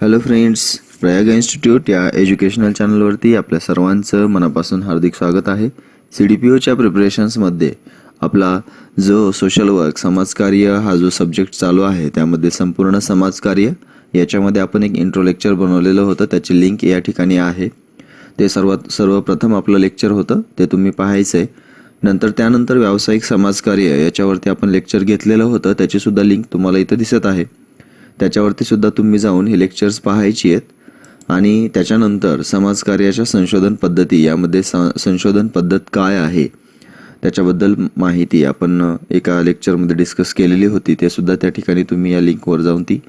Hello friends Prayag institute या educational चॅनलवरती आपल्या सर्वांचं मनापासून हार्दिक स्वागत आहे. सी डी पी ओच्या प्रिपरेशन्समध्ये आपला जो सोशल वर्क समाजकार्य हा जो सब्जेक्ट चालू आहे त्यामध्ये संपूर्ण समाजकार्य याच्यामध्ये आपण एक इंट्रो लेक्चर बनवलेलं होतं. त्याची लिंक या ठिकाणी आहे. ते सर्वात सर्वप्रथम आपलं लेक्चर होतं. ते तुम्ही पाहायचं आहे नंतर त्यानंतर व्यावसायिक समाजकार्य याच्यावरती आपण लेक्चर घेतलेलं होतं. त्याचीसुद्धा लिंक तुम्हाला इथं दिसत आहे. त्याच्यावरती सुद्धा तुम्ही जाऊन हे लेक्चर्स पाहायची आहेत. आणि त्याच्यानंतर समाजकार्याच्या संशोधन पद्धती यामध्ये स संशोधन पद्धत काय आहे? त्याच्याबद्दल माहिती आपण एका लेक्चरमध्ये डिस्कस केलेली होती. ते सुद्धा त्या ठिकाणी तुम्ही या लिंकवर जाऊन ती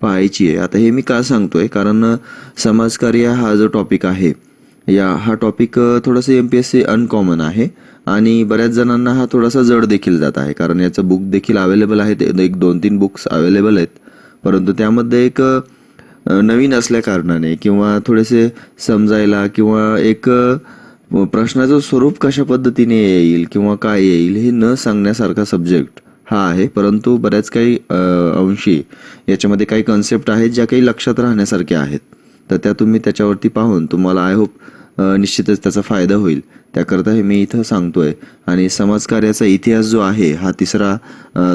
पाहायची आहे. आता हे मी का सांगतो आहे कारण समाजकार्य हा जो टॉपिक आहे या हा टॉपिक थोडंसं M P S C uncommon आहे. आणि बऱ्याच जणांना हा थोडासा जड देखील जात आहे. कारण याचं बुक देखील अवेलेबल आहे. एक दोन तीन बुक्स अवेलेबल आहेत. परंतु त्यामध्ये एक नवीन असल्या कारणाने किंवा थोडेसे समजायला किंवा एक प्रश्नाचं स्वरूप कशा पद्धतीने येईल किंवा काय येईल हे न सांगण्यासारखा सब्जेक्ट हा आहे. परंतु बऱ्याच काही अंशी याच्यामध्ये काही कन्सेप्ट आहेत ज्या काही लक्षात राहण्यासारख्या आहेत. तर त्या तुम्ही त्याच्यावरती पाहून तुम्हाला आय होप निश्चितच त्याचा फायदा होईल. त्याकरता हे मी इथं सांगतो आहे आणि समाजकार्याचा इतिहास जो आहे हा तिसरा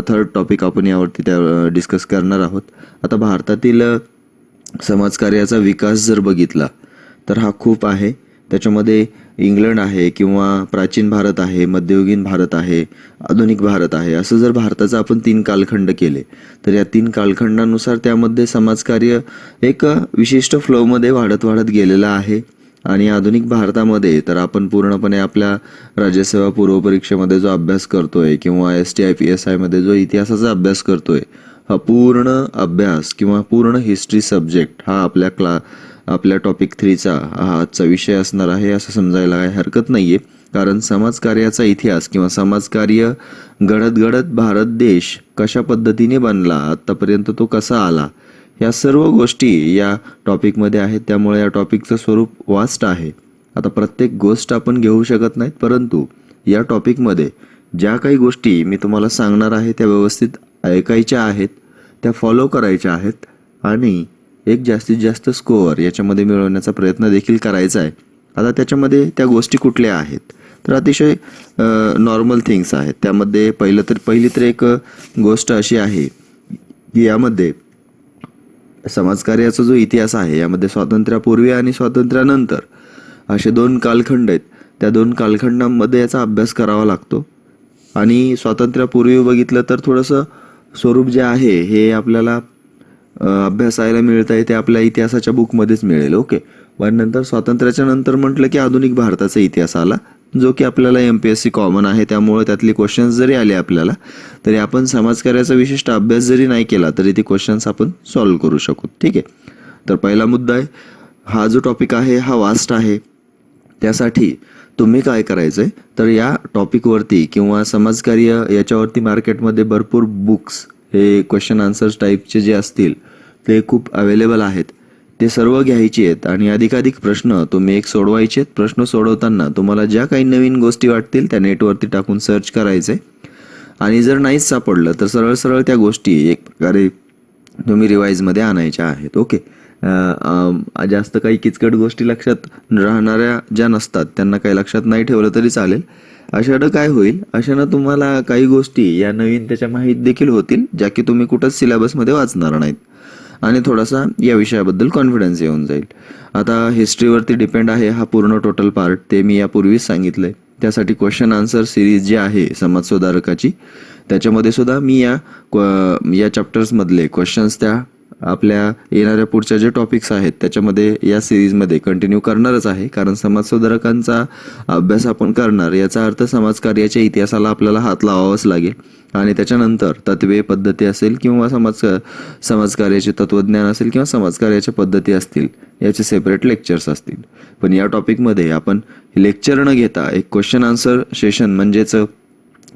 थर्ड टॉपिक आपण यावरती त्या डिस्कस करणार आहोत. आता भारतातील समाजकार्याचा विकास जर बघितला तर हा खूप आहे. त्याच्यामध्ये इंग्लंड आहे किंवा प्राचीन भारत आहे मध्ययुगीन भारत आहे आधुनिक भारत आहे असं जर भारताचं आपण तीन कालखंड केले तर या तीन कालखंडानुसार त्यामध्ये समाजकार्य एक विशिष्ट फ्लोमध्ये वाढत वाढत गेलेलं आहे. आणि आधुनिक भारतामध्ये तर आपण पूर्णपणे आपल्या राज्यसेवा पूर्वपरीक्षेमध्ये जो अभ्यास करतोय किंवा S T I P S आयमध्ये जो इतिहासाचा अभ्यास करतोय हा पूर्ण अभ्यास किंवा पूर्ण हिस्ट्री सब्जेक्ट हा आपल्या क्ला आपल्या टॉपिक थ्रीचा हा आजचा विषय असणार आहे असं समजायला काही हरकत नाही आहे कारण समाजकार्याचा इतिहास किंवा समाजकार्य घडत घडत भारत देश कशा पद्धतीने बनला आत्तापर्यंत तो कसा आला या सर्व गोष्टी या टॉपिकमध्ये आहेत. त्यामुळे या टॉपिकचं स्वरूप वास्ट आहे. आता प्रत्येक गोष्ट आपण घेऊ शकत नाहीत परंतु या टॉपिकमध्ये ज्या काही गोष्टी मी तुम्हाला सांगणार आहे त्या व्यवस्थित ऐकायच्या आहेत त्या फॉलो करायच्या आहेत आणि एक जास्तीत जास्त स्कोअर याच्यामध्ये मिळवण्याचा प्रयत्न देखील करायचा आहे. आता त्याच्यामध्ये त्या गोष्टी कुठल्या आहेत? तर अतिशय नॉर्मल थिंग्स आहेत. त्यामध्ये पहिलं तर पहिली तर एक गोष्ट अशी आहे की यामध्ये समाजकार्याचा जो इतिहास आहे यामध्ये स्वातंत्र्यापूर्वी आणि स्वातंत्र्यानंतर असे दोन कालखंड आहेत. त्या दोन कालखंडांमध्ये याचा अभ्यास करावा लागतो. आणि स्वातंत्र्यापूर्वी बघितलं तर थोडंसं स्वरूप जे आहे हे आपल्याला अभ्यासायला मिळतं आहे ते आपल्या इतिहासाच्या बुकमध्येच मिळेल. ओके. पण नंतर स्वातंत्र्याच्या नंतर म्हटलं की आधुनिक भारताचा इतिहास आला. जो की आपल्याला M P S C common आहे त्यामुळे त्यातले क्वेश्चन्स जरी आले आपल्याला तरी आपण समाजकार्याचा विशिष्ट अभ्यास जरी नाही केला तरी ते क्वेश्चन्स आपण सॉल्व्ह करू शकू. ठीक आहे? तर पहिला मुद्दा आहे हा जो टॉपिक आहे हा वास्ट आहे. त्यासाठी तुम्ही काय करायचं आहे तर या टॉपिकवरती किंवा समाजकार्य याच्यावरती मार्केटमध्ये भरपूर बुक्स हे क्वेश्चन आन्सर्स टाईपचे जे असतील ते खूप अवेलेबल आहेत. ते सर्व घ्यायचे आहेत आणि अधिकाधिक प्रश्न तुम्ही एक सोडवायचे आहेत. प्रश्न सोडवताना तुम्हाला ज्या काही नवीन गोष्टी वाटतील त्या नेटवरती टाकून सर्च करायचे. आणि जर नाहीच सापडलं तर सरळ सरळ त्या गोष्टी एक प्रकारे तुम्ही रिवाईजमध्ये आणायच्या आहेत. ओके जास्त काही किचकट गोष्टी लक्षात राहणाऱ्या ज्या नसतात त्यांना काही लक्षात नाही ठेवलं तरी चालेल. अशानं काय होईल? अशानं तुम्हाला काही गोष्टी या नवीन त्याच्या माहीत देखील होतील ज्या की तुम्ही कुठंच सिलेबसमध्ये वाचणार नाहीत. आणि थोडासा या विषयाबद्दल कॉन्फिडन्स येऊन जाईल. आता हिस्ट्रीवरती डिपेंड आहे हा पूर्ण टोटल पार्ट ते मी यापूर्वीच सांगितलं. आहे त्यासाठी क्वेश्चन आन्सर सिरीज जी आहे समाजसुधारकाची त्याच्यामध्ये सुद्धा मी या क्व- या चॅप्टर्समधले क्वेश्चन्स त्या आपल्या येणाऱ्या पुढच्या जे टॉपिक्स आहेत त्याच्यामध्ये या सिरीजमध्ये कंटिन्यू करणारच आहे. कारण समाजसुधारकांचा अभ्यास आपण करणार याचा अर्थ समाजकार्याच्या इतिहासाला आपल्याला हात लावावाच लागेल. आणि त्याच्यानंतर तत्वे पद्धती असेल किंवा समाज समाजकार्याचे तत्वज्ञान असेल किंवा समाजकार्याच्या पद्धती असतील याचे सेपरेट लेक्चर्स असतील. पण या टॉपिकमध्ये आपण लेक्चर न घेता एक क्वेश्चन आन्सर सेशन म्हणजेच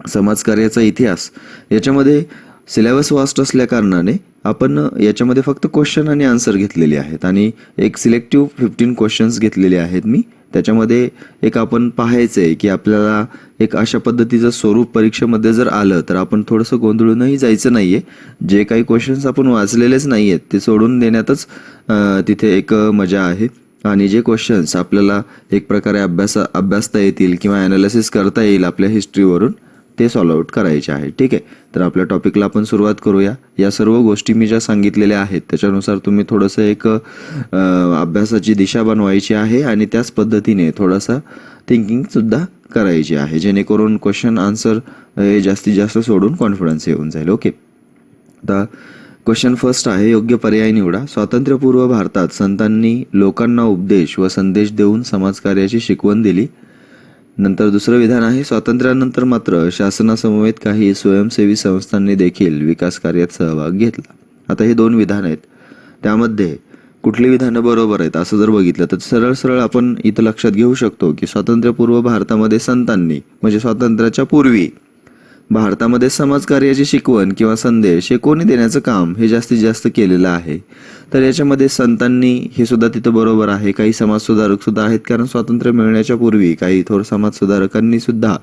समाजकार्याचा इतिहास याच्यामध्ये सिलेबस वास्ट असल्या कारणाने आपण याच्यामध्ये फक्त क्वेश्चन आणि आन्सर घेतलेले आहेत. आणि एक सिलेक्टिव्ह फिफ्टीन क्वेश्चन्स घेतलेले आहेत मी. त्याच्यामध्ये एक आपण पाहायचं आहे की आपल्याला एक अशा पद्धतीचं स्वरूप परीक्षेमध्ये जर आलं तर आपण थोडंसं गोंधळूनही जायचं नाही आहे जे काही क्वेश्चन्स आपण वाचलेलेच नाही आहेत ते सोडून देण्यातच तिथे एक मजा आहे. आणि जे क्वेश्चन्स आपल्याला एक प्रकारे अभ्यास अभ्यासता येतील किंवा ॲनालिसिस करता येईल आपल्या हिस्ट्रीवरून ते सॉल्व आउट करायचे आहे. ठीक आहे? तर आपल्या टॉपिकला आपण सुरुवात करूया. या सर्व गोष्टी मी ज्या सांगितलेल्या आहेत त्याच्यानुसार तुम्ही थोडंसं एक अभ्यासाची दिशा बनवायची आहे आणि त्याच पद्धतीने थोडासा थिंकिंगसुद्धा करायची आहे जेणेकरून क्वेश्चन आन्सर हे जास्तीत जास्त सोडून कॉन्फिडन्स येऊन जाईल. ओके आता क्वेश्चन फर्स्ट आहे योग्य पर्याय निवडा. स्वातंत्र्यपूर्व भारतात संतांनी लोकांना उपदेश व संदेश देऊन समाजकार्याची शिकवण दिली. नंतर दुसरं विधान आहे स्वातंत्र्यानंतर मात्र शासनासमवेत काही स्वयंसेवी संस्थांनी देखील विकास कार्यात सहभाग घेतला. आता हे दोन विधान आहेत. त्यामध्ये कुठली विधानं बरोबर आहेत असं जर बघितलं तर सरळ सरळ आपण इथं लक्षात घेऊ शकतो की स्वातंत्र्यपूर्व भारतामध्ये संतांनी म्हणजे स्वातंत्र्याच्या पूर्वी भारतामध्ये समाजकार्याची शिकवण किंवा संदेश हे कोणी देण्याचं काम हे जास्तीत जास्त केलेलं आहे. तर याच्यामध्ये संतांनी हे सुद्धा तिथं बरोबर आहे. काही समाजसुधारक सुद्धा आहेत कारण स्वातंत्र्य मिळण्याच्या पूर्वी काही थोर समाजसुधारकांनी सुद्धा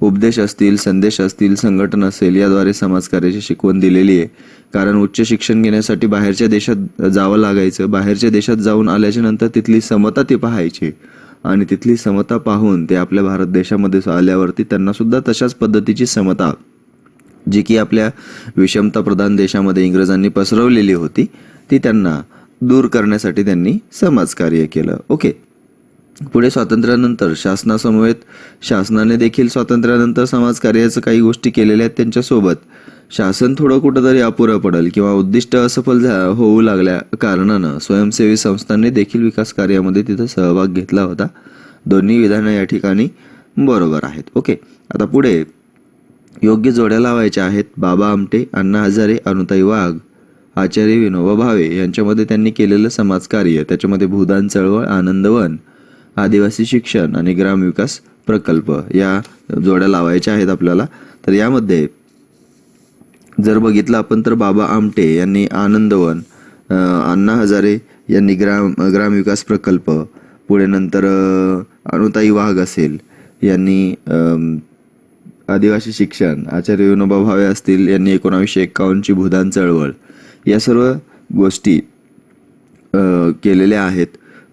उपदेश असतील संदेश असतील संघटन असेल याद्वारे समाजकार्याची शिकवण दिलेली आहे. कारण उच्च शिक्षण घेण्यासाठी बाहेरच्या देशात जावं लागायचं. बाहेरच्या देशात जाऊन आल्याच्यानंतर तिथली समता ती पाहायची. आणि तिथली समता पाहून ते आपल्या भारत देशामध्ये आल्यावरती त्यांनासुद्धा तशाच पद्धतीची समता जी की आपल्या विषमता प्रधान देशामध्ये इंग्रजांनी पसरवलेली होती ती त्यांना दूर करण्यासाठी त्यांनी समाजकार्य केलं. ओके पुढे स्वातंत्र्यानंतर शासनासमवेत शासनाने देखील स्वातंत्र्यानंतर समाजकार्याचं काही गोष्टी केलेल्या आहेत त्यांच्यासोबत. शासन थोडं कुठंतरी अपुरं पडेल किंवा उद्दिष्ट असफल झा होऊ लागल्या कारणानं स्वयंसेवी संस्थांनी देखील विकास कार्यामध्ये तिथं सहभाग घेतला होता. दोन्ही विधानं या ठिकाणी बरोबर आहेत. ओके आता पुढे. योग्य जोड्या लावायच्या आहेत. बाबा आमटे अण्णा हजारे अनुताई वाघ आचार्य विनोबा भावे यांच्यामध्ये त्यांनी केलेलं समाजकार्य. त्याच्यामध्ये भूदान चळवळ आनंदवन आदिवासी शिक्षण आणि ग्रामविकास प्रकल्प या जोड्या लावायच्या आहेत आपल्याला. तर यामध्ये जर बघितलं आपण तर बाबा आमटे यांनी आनंदवन अण्णा हजारे यांनी ग्राम ग्रामविकास प्रकल्प पुढे नंतर अनुताई वाघ असेल यांनी आदिवासी शिक्षण आचार्य विनोबा भावे असतील यांनी एकोणावीसशे एक्कावन्नची भूदान चळवळ या सर्व गोष्टी केलेल्या आहेत.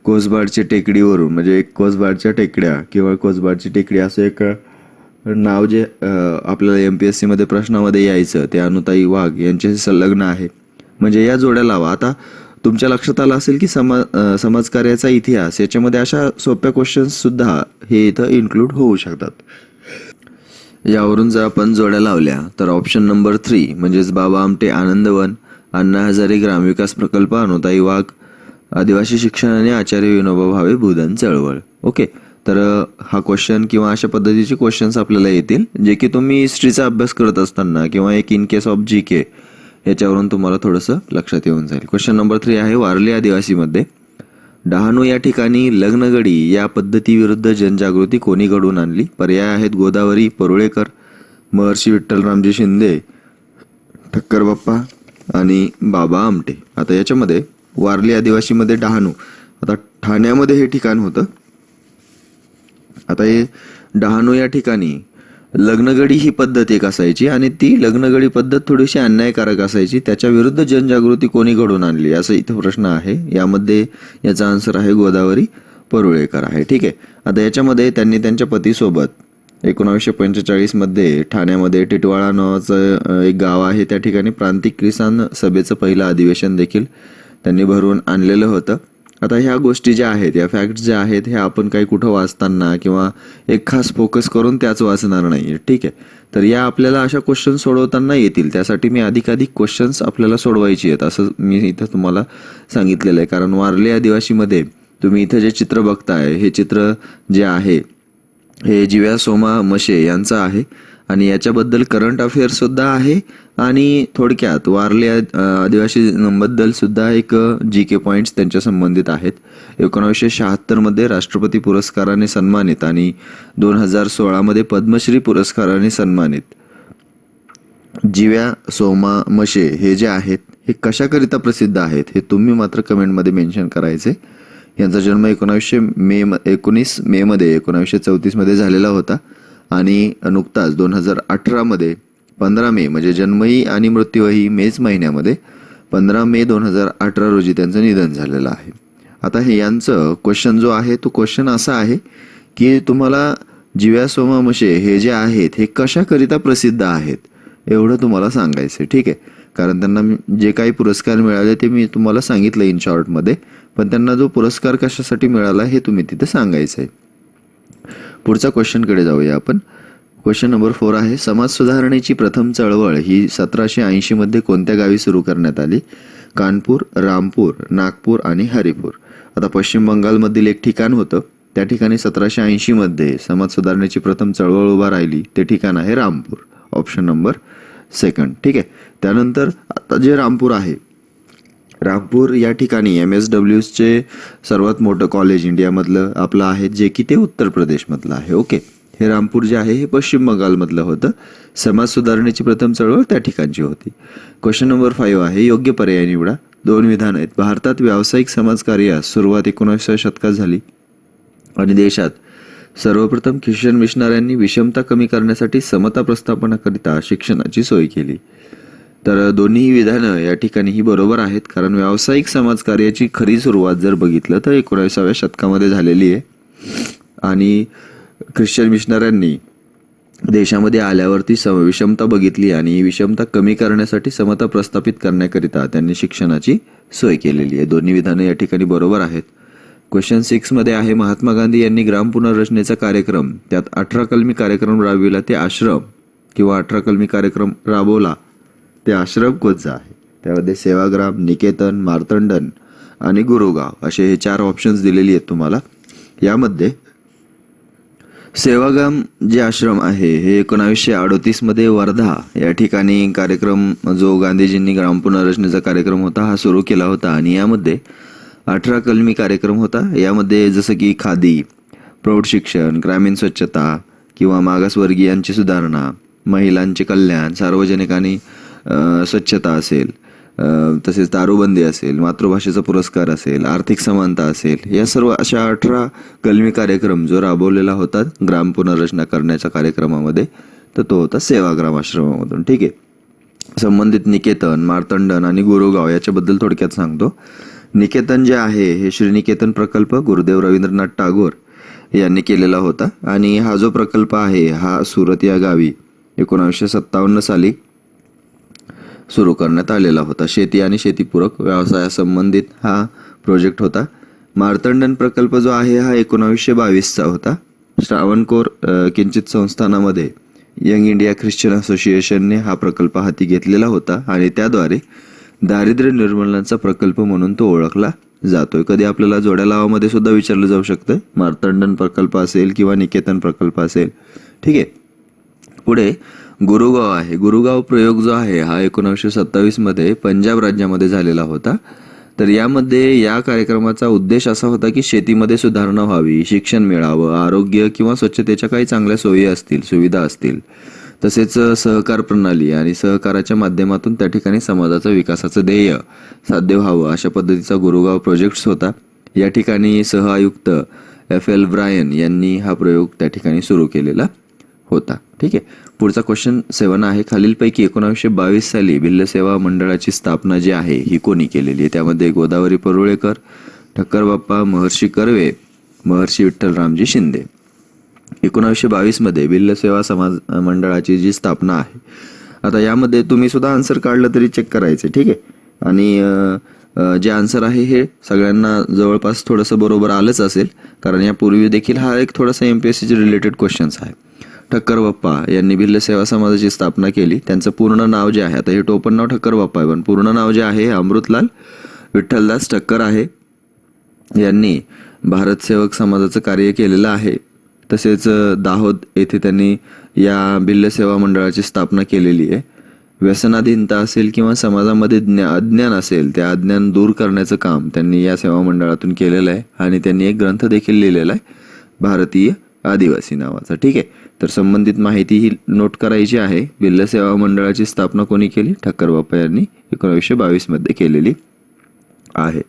कोसबाडच्या टेकडीवरून म्हणजे एक कोसबाडच्या टेकड्या किंवा कोसबाडची टेकडी असं एक नाव जे आपल्याला एम पी एस सीमध्ये प्रश्नामध्ये यायचं ते अनुताई वाघ यांच्याशी संलग्न आहे. म्हणजे या जोड्या लावा. आता तुमच्या लक्षात आलं असेल की समा समाजकार्याचा इतिहास याच्यामध्ये अशा सोप्या क्वेश्चन्स सुद्धा हे इथं इन्क्लूड होऊ शकतात. यावरून जर आपण जोड्या लावल्या तर ऑप्शन नंबर थ्री म्हणजेच बाबा आमटे आनंदवन अण्णा हजारे ग्रामविकास प्रकल्प अनुताई वाघ आदिवासी शिक्षण आणि आचार्य विनोबा भावे भूदान चळवळ. ओके तर हा क्वेश्चन किंवा अशा पद्धतीचे क्वेश्चन्स आपल्याला येतील जे की तुम्ही हिस्ट्रीचा अभ्यास करत असताना किंवा एक इन केस ऑफ जी के याच्यावरून तुम्हाला थोडंसं लक्षात येऊन जाईल. क्वेश्चन नंबर थ्री आहे वारली आदिवासीमध्ये. डहाणू या ठिकाणी लग्नगडी या पद्धतीविरुद्ध जनजागृती कोणी घडवून आणली? पर्याय आहेत गोदावरी परुळेकर महर्षी विठ्ठलरामजी शिंदे ठक्कर बाप्पा आणि बाबा आमटे. आता याच्यामध्ये वारली आदिवासीमध्ये डहाणू. आता ठाण्यामध्ये हे ठिकाण होतं. आता हे डहाणू या ठिकाणी लग्नगडी ही पद्धत एक असायची आणि ती लग्नगडी पद्धत थोडीशी अन्यायकारक असायची. त्याच्या विरुद्ध जनजागृती कोणी घडून आणली? असा इथं प्रश्न आहे. यामध्ये याचा आन्सर आहे गोदावरी परुळेकर आहे. ठीक आहे. आता याच्यामध्ये त्यांनी त्यांच्या पतीसोबत एकोणावीसशे पंचेचाळीसमध्ये ठाण्यामध्ये टिटवाळा नावाचं एक गाव आहे. त्या ठिकाणी प्रांतिक किसान सभेचं पहिलं अधिवेशन देखील त्यांनी भरून आणलेलं होतं. आता ह्या गोष्टी ज्या आहेत या फॅक्ट्स ज्या आहेत ह्या आपण काही कुठं वाचताना किंवा एक खास फोकस करून त्याच वाचणार नाही ठीक आहे? तर या आपल्याला अशा क्वेश्चन सोडवताना येतील. त्यासाठी मी अधिकाधिक क्वेश्चन्स आपल्याला सोडवायची आहेत असं मी इथं तुम्हाला सांगितलेलं आहे. कारण वारले आदिवासीमध्ये तुम्ही इथं जे चित्र बघताय हे चित्र जे आहे हे जिव्या सोमा मशे यांचं आहे. आणि याच्याबद्दल करंट अफेअर्ससुद्धा आहे. आणि थोडक्यात वारले आद- आदिवासींबद्दल सुद्धा एक जी के पॉईंट्स त्यांच्या संबंधित आहेत. एकोणावीसशे शहात्तरमध्ये राष्ट्रपती पुरस्काराने सन्मानित आणि दोन हजार सोळामध्ये पद्मश्री पुरस्काराने सन्मानित. जिव्या सोमा मशे हे जे आहेत हे कशाकरिता प्रसिद्ध आहेत हे तुम्ही मात्र कमेंटमध्ये मेन्शन करायचे. यांचा जन्म एकोणावीसशे मे म एकोणीस मेमध्ये एकोणावीसशे चौतीसमध्ये झालेला होता. आणि नुकताच दोन हजार अठरामध्ये पंधरा मे म्हणजे जन्मही आणि मृत्यूही मेच महिन्यामध्ये पंधरा मे दोन हजार अठरा रोजी त्यांचं निधन झालेलं आहे. आता हे यांचं क्वेश्चन जो आहे तो क्वेश्चन असा आहे की तुम्हाला जिव्या सोमामशे हे जे आहेत हे कशाकरिता प्रसिद्ध आहेत एवढं तुम्हाला सांगायचं आहे ठीक आहे? कारण त्यांना जे काही पुरस्कार मिळाले ते मी तुम्हाला सांगितलं इन शॉर्टमध्ये पण त्यांना जो पुरस्कार कशासाठी मिळाला हे तुम्ही तिथे सांगायचं आहे पुढच्या क्वेश्चनकडे जाऊया आपण. क्वेश्चन नंबर फोर आहे समाज सुधारणेची प्रथम चळवळ ही सतराशे ऐंशीमध्ये कोणत्या गावी सुरू करण्यात आली? कानपूर रामपूर नागपूर आणि हरिपूर. आता पश्चिम बंगालमधील एक ठिकाण होतं. त्या ठिकाणी सतराशे ऐंशीमध्ये समाज सुधारणेची प्रथम चळवळ उभा राहिली. ते ठिकाण आहे रामपूर. ऑप्शन नंबर सेकंड ठीक आहे. त्यानंतर आता जे रामपूर आहे. रामपूर या ठिकाणी एम एस डब्ल्यूचे सर्वात मोठं कॉलेज इंडियामधलं आपलं आहे जे की ते उत्तर प्रदेशमधलं आहे. ओके हे रामपूर जे आहे हे पश्चिम बंगालमधलं होतं. समाज सुधारणेची प्रथम चळवळ त्या ठिकाणची होती. क्वेश्चन नंबर फाईव्ह आहे योग्य पर्याय निवडा. दोन विधान आहेत. भारतात व्यावसायिक समाजकार्यास सुरुवात एकोणीसव्या शतकात झाली. आणि देशात सर्वप्रथम ख्रिश्चन मिशनऱ्यांनी विषमता कमी करण्यासाठी समता प्रस्थापनाकरिता शिक्षणाची सोय केली. तर दोन्ही विधानं या ठिकाणी ही बरोबर आहेत. कारण व्यावसायिक समाजकार्याची खरी सुरुवात जर बघितलं तर एकोणाविसाव्या शतकामध्ये झालेली आहे. आणि ख्रिश्चन मिशनऱ्यांनी देशामध्ये आल्यावरती सम विषमता बघितली आणि ही विषमता कमी करण्यासाठी समता प्रस्थापित करण्याकरिता त्यांनी शिक्षणाची सोय केलेली आहे. दोन्ही विधानं या ठिकाणी बरोबर आहेत. क्वेश्चन सिक्समध्ये आहे महात्मा गांधी यांनी ग्राम पुनर्रचनेचा कार्यक्रम त्यात अठरा कलमी कार्यक्रम राबविला ते आश्रम किंवा अठरा कलमी कार्यक्रम राबवला ते आश्रम कोणचा आहे? त्यामध्ये सेवाग्राम निकेतन मार्तंडन आणि गुरुगाव असे हे चार ऑप्शन्स दिलेली आहेत तुम्हाला. यामध्ये सेवाग्राम जे आश्रम आहे हे एकोणावीसशे अडोतीसमध्ये वर्धा या ठिकाणी कार्यक्रम जो गांधीजींनी ग्राम पुनर्रचनेचा कार्यक्रम होता हा सुरू केला होता. आणि यामध्ये अठरा कलमी कार्यक्रम होता. यामध्ये जसं की खादी प्रौढ शिक्षण ग्रामीण स्वच्छता किंवा मागासवर्गीयांची सुधारणा महिलांचे कल्याण सार्वजनिक आणि स्वच्छता असेल. तसेच दारूबंदी असेल मातृभाषेचा पुरस्कार असेल आर्थिक समानता असेल या सर्व अशा अठरा कलमी कार्यक्रम जो राबवलेला होता ग्राम पुनर्रचना करण्याच्या कार्यक्रमामध्ये तर तो होता सेवाग्राम आश्रमामधून. ठीक आहे. संबंधित निकेतन मार्तंडन आणि गुरुगाव याच्याबद्दल थोडक्यात सांगतो. निकेतन जे आहे हे श्रीनिकेतन प्रकल्प गुरुदेव रवींद्रनाथ टागोर यांनी केलेला होता. आणि हा जो प्रकल्प आहे हा सुरत या गावी एकोणावीसशे सत्तावन्न साली सुरू करण्यात आलेला होता. शेती आणि शेतीपूरक व्यवसायासंबंधित हा प्रोजेक्ट होता. मार्तंडन प्रकल्प जो आहे हा एकोणावीसशे बावीसचा होता. श्रावणकोर किंचित संस्थानामध्ये यंग इंडिया ख्रिश्चन असोसिएशनने हा प्रकल्प हाती घेतलेला होता आणि त्याद्वारे दारिद्र्य निर्मूलनाचा प्रकल्प म्हणून तो ओळखला जातोय. कधी आपल्याला जोड्या लावामध्ये सुद्धा विचारलं जाऊ शकतं. मार्तंडन प्रकल्प असेल किंवा निकेतन प्रकल्प असेल. ठीक आहे. पुढे गुरुगाव आहे. गुरुगाव प्रयोग जो आहे हा एकोणीसशे सत्तावीसमध्ये पंजाब राज्यामध्ये झालेला होता. तर यामध्ये या कार्यक्रमाचा उद्देश असा होता की शेतीमध्ये सुधारणा व्हावी शिक्षण मिळावं आरोग्य किंवा स्वच्छतेच्या काही चांगल्या सोयी असतील सुविधा असतील. तसेच सहकार प्रणाली आणि सहकाराच्या माध्यमातून त्या ठिकाणी समाजाचं विकासाचं ध्येय साध्य व्हावं अशा पद्धतीचा गुरुगाव प्रोजेक्ट्स होता. या ठिकाणी सहआयुक्त एफ एल ब्रायन यांनी हा प्रयोग त्या ठिकाणी सुरू केलेला. होता. ठीक आहे? पुढचा क्वेश्चन सेवन आहे. खालीलपैकी एकोणावीसशे बावीस साली भिल्ल सेवा मंडळाची स्थापना जी आहे ही कोणी केलेली आहे? त्यामध्ये गोदावरी परुळेकर ठक्कर बाप्पा महर्षी कर्वे महर्षी विठ्ठलरामजी शिंदे. एकोणावीसशे बावीसमध्ये भिल्ल सेवा समाज मंडळाची जी स्थापना आहे. आता यामध्ये तुम्ही सुद्धा आन्सर काढलं तरी चेक करायचं ठीक आहे? आणि जे आन्सर आहे हे सगळ्यांना जवळपास थोडंसं बरोबर आलंच असेल कारण यापूर्वी देखील हा एक थोडासा एम पी एस सीचे रिलेटेड क्वेश्चन्स आहे. ठक्कर बाप्पा यांनी भिल्ल सेवा समाजाची स्थापना केली. त्यांचं पूर्ण नाव जे आहे आता हे टोपण नाव ठक्कर बाप्पा आहे पण पूर्ण नाव जे आहे हे अमृतलाल विठ्ठलदास ठक्कर आहे. यांनी भारत सेवक समाजाचं कार्य केलेलं आहे. तसेच दाहोद येथे त्यांनी या भिल्ल सेवा मंडळाची स्थापना केलेली आहे. व्यसनाधीनता असेल किंवा समाजामध्ये ज्ञा अज्ञान असेल त्या अज्ञान दूर करण्याचं काम त्यांनी या सेवा मंडळातून केलेलं आहे. आणि त्यांनी एक ग्रंथ देखील लिहिलेला आहे भारतीय आदिवासी नावाचा. ठीक आहे? तर संबंधित माहिती ही नोट करायची आहे. भिल्ल सेवा मंडळाची स्थापना कोणी केली? ठक्कर बाप्पा यांनी एकोणावीसशे बावीसमध्ये केलेली आहे.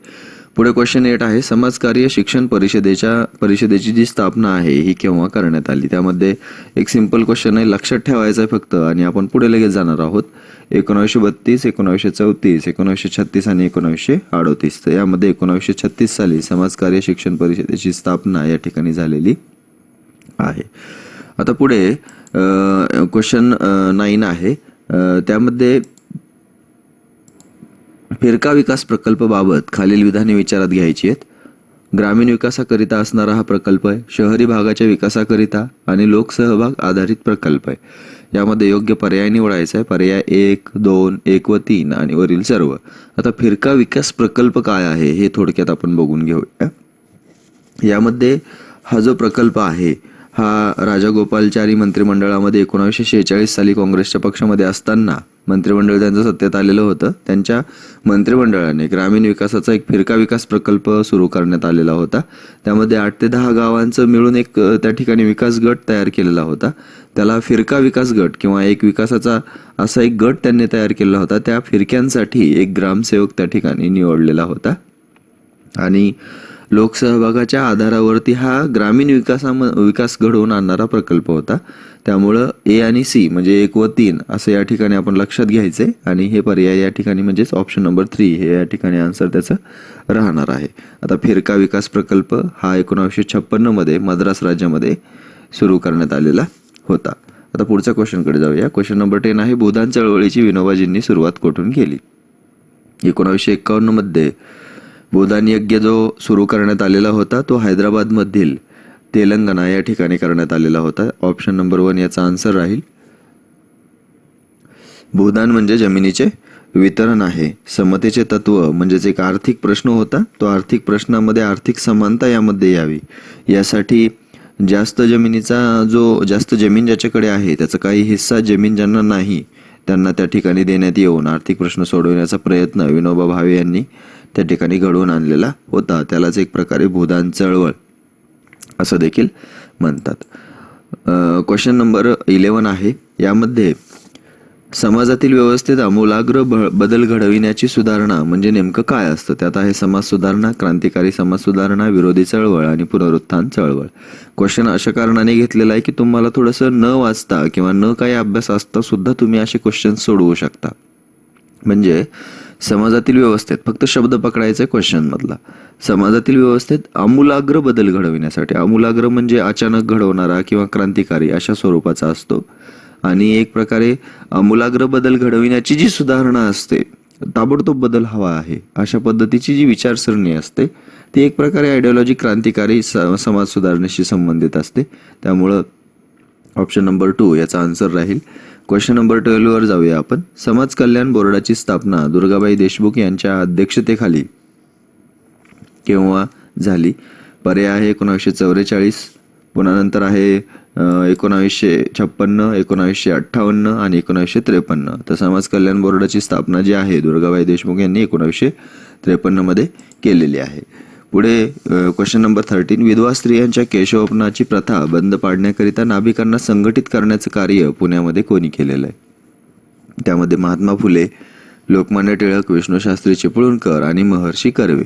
पुढे क्वेश्चन एट आहे. समाजकार्य शिक्षण परिषदेच्या परिषदेची जी स्थापना आहे ही केव्हा करण्यात आली? त्यामध्ये एक सिंपल क्वेश्चन आहे. लक्षात ठेवायचं आहे फक्त आणि आपण पुढे लगेच जाणार आहोत. एकोणावीसशे बत्तीस एकोणावीसशे चौतीस एकोणावीसशे छत्तीस आणि एकोणावीसशे अडोतीस. तर यामध्ये एकोणावीसशे छत्तीस साली समाजकार्य शिक्षण परिषदेची स्थापना या ठिकाणी झालेली आहे. आता पुढे क्वेश्चन नाईन आहे. त्यामध्ये फिरका विकास प्रकल्पाबाबत खालील विधाने विचारात घ्यायची आहेत. ग्रामीण विकासाकरिता असणारा हा प्रकल्प आहे. शहरी भागाच्या विकासाकरिता आणि लोकसहभाग आधारित प्रकल्प आहे. यामध्ये योग्य पर्याय निवडायचा आहे. पर्याय एक दोन एक व तीन आणि वरील सर्व. आता फिरका विकास प्रकल्प काय आहे हे थोडक्यात आपण बघून घेऊया. यामध्ये हा जो प्रकल्प आहे हा राजागोपालचारी मंत्रिमंडळामध्ये एकोणावीसशे शेहेचाळीस साली काँग्रेसच्या पक्षामध्ये असताना मंत्रिमंडळ त्यांचं सत्तेत आलेलं होतं. त्यांच्या मंत्रिमंडळाने ग्रामीण विकासाचा एक फिरका विकास प्रकल्प सुरू करण्यात आलेला होता. त्यामध्ये आठ ते दहा गावांचं मिळून एक त्या ठिकाणी विकास गट तयार केलेला होता. त्याला फिरका विकास गट किंवा एक विकासाचा असा एक गट त्यांनी तयार केलेला होता. त्या फिरक्यांसाठी एक ग्रामसेवक त्या ठिकाणी निवडलेला होता. आणि लोकसहभागाच्या आधारावरती हा ग्रामीण विकासाम विकास घडवून आणणारा प्रकल्प होता. त्यामुळं ए आणि सी म्हणजे एक व तीन असं या ठिकाणी आपण लक्षात घ्यायचे आणि हे पर्याय या ठिकाणी म्हणजेच ऑप्शन नंबर थ्री हे या ठिकाणी आन्सर त्याचं राहणार आहे. आता फिरका विकास प्रकल्प हा एकोणावीसशे छप्पन्नमध्ये मद्रास राज्यामध्ये सुरू करण्यात आलेला होता. आता पुढच्या क्वेश्चनकडे जाऊया. क्वेश्चन नंबर टेन आहे भूदान चळवळीची विनोबाजींनी सुरुवात कुठून केली? एकोणावीसशे एक्कावन्नमध्ये भूदान यज्ञ जो सुरू करण्यात आलेला होता तो हैदराबादमधील तेलंगणा या ठिकाणी करण्यात आलेला होता. ऑप्शन नंबर वन याचा आन्सर राहील. भूदान म्हणजे जमिनीचे वितरण आहे. समतेचे तत्व म्हणजेच एक आर्थिक प्रश्न होता. तो आर्थिक प्रश्नामध्ये आर्थिक समानता यामध्ये यावी. यासाठी जास्त जमिनीचा जो जास्त जमीन ज्याच्याकडे आहे त्याचा काही हिस्सा जमीन ज्यांना नाही त्यांना त्या ठिकाणी देण्यात येऊन आर्थिक प्रश्न सोडवण्याचा प्रयत्न विनोबा भावे यांनी त्या ठिकाणी घडवून आणलेला होता. त्यालाच एक प्रकारे भूदान चळवळ असं देखील म्हणतात. क्वेश्चन नंबर इलेवन आहे. यामध्ये समाजातील व्यवस्थेत आमूलाग्र बदल घडविण्याची सुधारणा म्हणजे नेमकं काय असतं? त्यात आहे समाज सुधारणा क्रांतिकारी समाज सुधारणा विरोधी चळवळ आणि पुनरुत्थान चळवळ. क्वेश्चन अशा कारणाने घेतलेला आहे की तुम्हाला थोडंसं न वाचता किंवा न काही अभ्यास असता सुद्धा तुम्ही असे क्वेश्चन सोडवू शकता. म्हणजे समाजातील व्यवस्थेत फक्त शब्द पकडायचा आहे क्वेश्चनमधला समाजातील व्यवस्थेत आमूलाग्र बदल घडविण्यासाठी आमूलाग्र म्हणजे अचानक घडवणारा किंवा क्रांतिकारी अशा स्वरूपाचा असतो. आणि एक प्रकारे आमूलाग्र बदल घडविण्याची जी सुधारणा असते ताबडतोब बदल हवा आहे अशा पद्धतीची जी विचारसरणी असते ती एक प्रकारे आयडिओलॉजी क्रांतिकारी स- समाज सुधारणेशी संबंधित असते. त्यामुळं ऑप्शन नंबर टू याचा आन्सर राहील. क्वेश्चन नंबर ट्वेल्ववर जाऊया आपण. समाज कल्याण बोर्डाची स्थापना दुर्गाबाई देशमुख यांच्या अध्यक्षतेखाली केव्हा झाली? पर्याय आहे एकोणावीसशे चौवेचाळीस पुन्हा नंतर आहे एकोणावीसशे छप्पन्न एकोणावीसशे अठ्ठावन्न आणि एकोणावीसशे त्रेपन्न. तर समाज कल्याण बोर्डाची स्थापना जी आहे दुर्गाबाई देशमुख यांनी एकोणावीसशे त्रेपन्नमध्ये केलेली आहे. पुढे क्वेश्चन नंबर थर्टीन विधवा स्त्रियांच्या केशवपनाची प्रथा बंद पाडण्याकरिता नाभिकांना संघटित करण्याचं कार्य पुण्यामध्ये कोणी केलेलं आहे? त्यामध्ये महात्मा फुले लोकमान्य टिळक विष्णूशास्त्री चिपळूणकर आणि महर्षी कर्वे.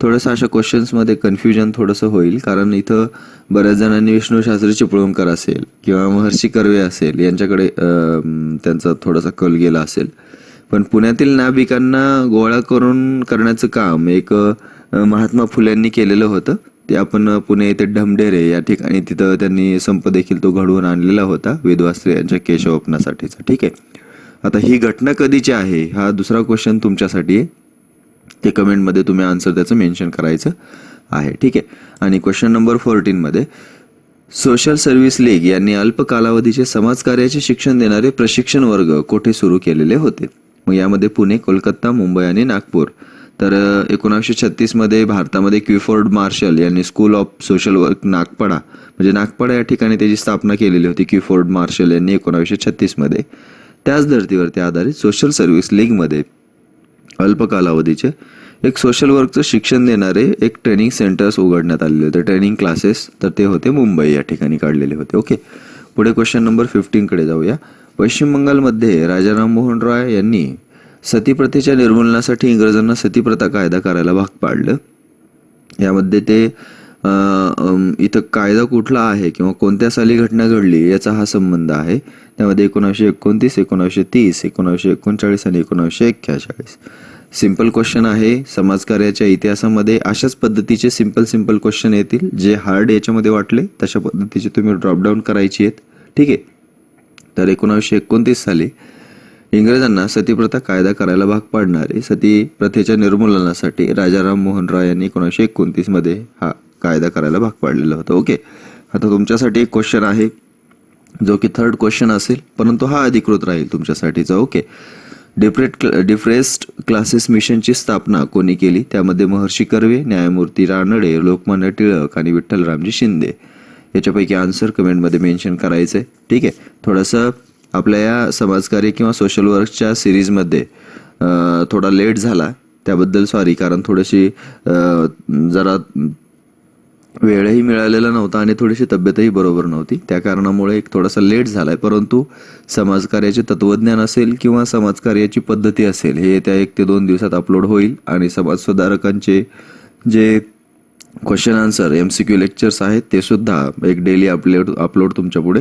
थोडंसं अशा क्वेश्चन्समध्ये कन्फ्युजन थोडंसं होईल कारण इथं बऱ्याच जणांनी विष्णूशास्त्री चिपळूणकर असेल किंवा महर्षी कर्वे असेल यांच्याकडे त्यांचा थोडासा कल गेला असेल. पण पुण्यातील नाभिकांना गोळा करून करण्याचं काम एक महात्मा फुल्यांनी केलेलं होतं. ते आपण पुणे येथे ढमढेरे या ठिकाणी तिथं त्यांनी संप देखील तो घडवून आणलेला होता विधवा यांच्या केशवपणासाठीचा ठीक आहे. आता ही घटना कधीची आहे? हा दुसरा क्वेश्चन तुमच्यासाठी आहे. ते कमेंटमध्ये तुम्ही आन्सर त्याचं मेन्शन करायचं आहे. ठीक आहे. आणि क्वेश्चन नंबर फोर्टीनमध्ये सोशल सर्व्हिस लीग यांनी अल्प कालावधीचे समाजकार्याचे शिक्षण देणारे प्रशिक्षण वर्ग कोठे सुरू केलेले होते? मग यामध्ये पुणे कोलकाता मुंबई आणि नागपूर. तर एकोणावीसशे छत्तीसमध्ये भारतामध्ये क्विफोर्ड मार्शल यांनी school of social work Nagpada म्हणजे नागपाडा या ठिकाणी त्याची स्थापना केलेली होती क्विफोर्ड मार्शल यांनी एकोणावीसशे छत्तीसमध्ये त्याच धर्तीवरती आधारित सोशल सर्व्हिस लीगमध्ये अल्प कालावधीचे एक सोशल वर्कचं शिक्षण देणारे एक ट्रेनिंग सेंटर्स उघडण्यात आलेले होते. ट्रेनिंग क्लासेस तर ते होते मुंबई या ठिकाणी काढलेले होते. ओके. पुढे क्वेश्चन नंबर फिफ्टीनकडे जाऊया. पश्चिम बंगालमध्ये राजा राममोहन रॉय यांनी सतीप्रथेच्या निर्मूलनासाठी इंग्रजांना सतीप्रथा कायदा करायला भाग पाडलं. यामध्ये ते इथं कायदा कुठला आहे किंवा कोणत्या साली घटना घडली याचा हा संबंध आहे. त्यामध्ये एकोणावीसशे एकोणतीस एकोणावीसशे तीस एकोणावीसशे एकोणचाळीस आणि एकोणावीसशे एक्केचाळीस. सिंपल क्वेश्चन आहे. समाजकार्याच्या इतिहासामध्ये अशाच पद्धतीचे सिंपल सिंपल क्वेश्चन येतील जे हार्ड याच्यामध्ये वाटले तशा पद्धतीचे तुम्ही ड्रॉपडाऊन करायची आहेत. ठीक आहे? तर एकोणावीसशे एकोणतीस साली इंग्रजांना सतीप्रथा कायदा करायला भाग पाडणारे सती प्रथेच्या निर्मूलनासाठी राजाराम मोहन रॉय यांनी एकोणीसशे एकोणतीसमध्ये हा कायदा करायला भाग पाडलेला होता. ओके. आता तुमच्यासाठी एक क्वेश्चन आहे जो की थर्ड क्वेश्चन असेल परंतु हा अधिकृत राहील तुमच्यासाठीचा. ओके. डिप्रेट डिफ्रेस्ड क्लासेस मिशनची स्थापना कोणी केली? त्यामध्ये महर्षी कर्वे न्यायमूर्ती रानडे लोकमान्य टिळक आणि विठ्ठलरामजी शिंदे. याच्यापैकी आन्सर कमेंटमध्ये मेन्शन करायचं आहे ठीक आहे? थोडंसं आपल्या या समाजकार्य किंवा सोशल वर्कच्या सिरीजमध्ये थोडा लेट झाला. त्याबद्दल सॉरी कारण थोडीशी जरा वेळही मिळालेला नव्हता आणि थोडीशी तब्येतही बरोबर नव्हती. त्या कारणामुळे एक थोडासा लेट झाला आहे परंतु समाजकार्याचे तत्त्वज्ञान असेल किंवा समाजकार्याची पद्धती असेल हे येत्या एक ते दोन दिवसात अपलोड होईल आणि समाजसुधारकांचे जे question answer M C Q lectures आहेत ते सुद्धा एक डेली अपलोड अपलोड तुमच्यापुढे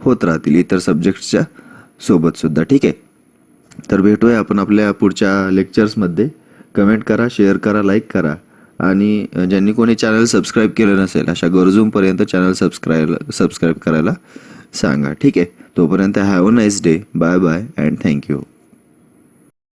होत राहतील. इतर सब्जेक्ट्सच्या सोबत सुद्धा ठीक आहे? तर भेटूया आपण आपल्या पुढच्या लेक्चर्समध्ये कमेंट करा शेअर करा लाईक करा. आणि ज्यांनी कोणी चॅनल सबस्क्राईब केलं नसेल अशा गरजूंपर्यंत चॅनल सबस्क्राईब सबस्क्राईब करायला सांगा ठीक आहे? तोपर्यंत have a nice day bye bye and thank you